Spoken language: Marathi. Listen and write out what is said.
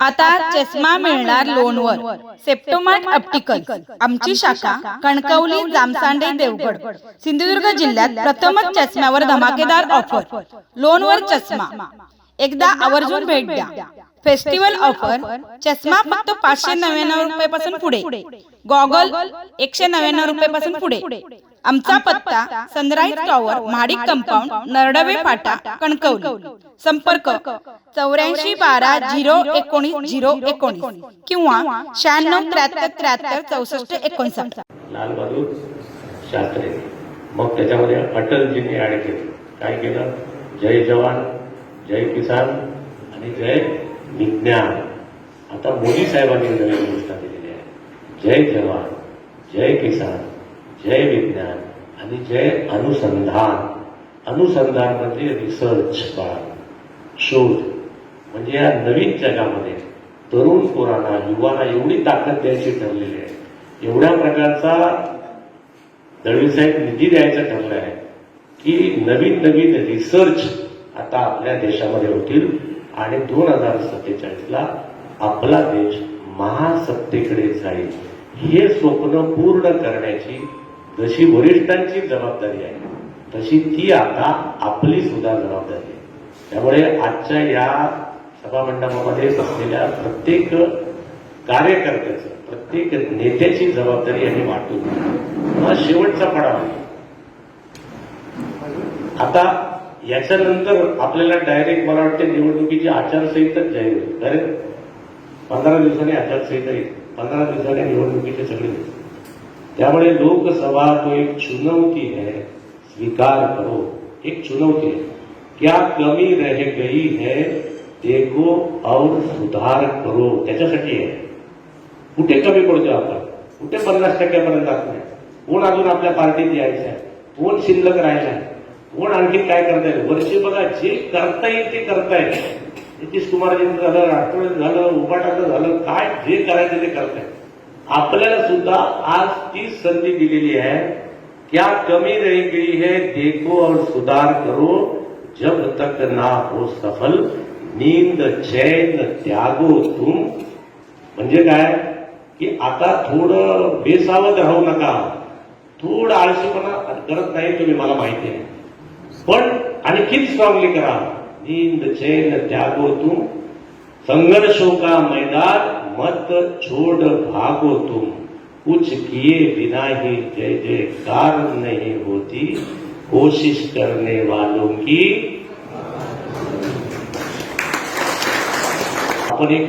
आता चष्मा मिळणार लोनवर सेप्टोमार्ट ऑप्टिकल आमची शाखा कणकवली जामसांडे देवगड. सिंधुदुर्ग जिल्ह्यात प्रथमच चष्म्यावर धमाकेदार ऑफर लोनवर चष्मा. एकदा आवर्जून भेट द्या. फेस्टिवल ऑफर चष्मा फक्त पाचशे नव्याण्णव रुपयापासून पुढे. गॉगल एकशे नव्याण्णव रुपयापासून पुढे. आमचा पत्ता sunrise tower Mahadik compound Naradwe फाटा कणकवली. संपर्क चौऱ्याऐंशी बारा झिरो एकोणीस झिरो एकोणीस किंवा शहाण्णव त्र्याहत्तर त्र्याहत्तर चौसष्ट एकोणसाठ. लाल बहादूर शास्त्री. मग त्याच्यामध्ये अटलजींनी ऍड केलं. काय केलं? जय जवान जय किसान आणि जय विज्ञान. आता मोदी साहेबांनी नवीन घोषणा दिलेली आहे. जय जवान जय किसान. जय विज्ञान आणि जय अनुसंधान. अनुसंधान म्हणजे रिसर्च पहा शोध. म्हणजे या नवीन जगामध्ये तरुण पोरांना युवांना एवढी ताकद द्यायची ठरलेली आहे. एवढ्या प्रकारचा दळवीसाहेब निधी द्यायचं ठरलं आहे की नवीन नवीन रिसर्च आता आपल्या देशामध्ये होतील आणि दोन हजार सत्तेचाळीसला आपला देश महासत्तेकडे जाईल. हे स्वप्न पूर्ण करण्याची जशी वरिष्ठांची जबाबदारी आहे तशी ती आता आपली सुद्धा जबाबदारी आहे. त्यामुळे आजच्या या सभामंडपामध्ये बसलेल्या प्रत्येक कार्यकर्त्याचं प्रत्येक नेत्याची जबाबदारी यांनी वाटून हा शेवटचा पडाव आहे. आता याच्यानंतर आपल्याला डायरेक्ट मला वाटते निवडणुकीची आचारसंहिताच जाहीर होईल. कारण पंधरा दिवसांनी आचारसंहिता येईल. पंधरा दिवसांनी निवडणुकीचे सगळे होईल. त्यामुळे लोकसभा तो एक चुनौती है, स्वीकार करो, एक चुनौती है। क्या कमी रह गई है, देखो और सुधार करो, त्याच्यासाठी आहे कुठे कमी पडतो आपण? कुठे पन्नास टक्क्यापर्यंत नाही कोण अजून आपल्या पार्टीत यायचं आहे? कोण शिल्लक राहिला कोण आणखी काय करता येईल वर्षी बघा, जे करता येईल ते करता येईल नितीश कुमारजींचं झालं राष्ट्रवादी झालं उपाटाचं झालं, काय जे करायचं ते करताय. आपल्याला सुद्धा आज तीच संधी दिलेली आहे. क्या कमी रह गई है देखो और सुधार करो. जब तक ना हो सफल नींद चैन त्यागो तुम. म्हणजे काय? की आता थोडं बेसावध राहू नका. थोडं आळशीपणा करत नाही तुम्ही मला माहिती आहे. पण आणखीन स्ट्रॉंगली करा. नींद चैन त्यागो तुम. संघर्षो का मैदान मत छोड़ भागो तुम। कुछ किए बिना ही जय जयकार नहीं होती। कोशिश करने वालों की अपने एक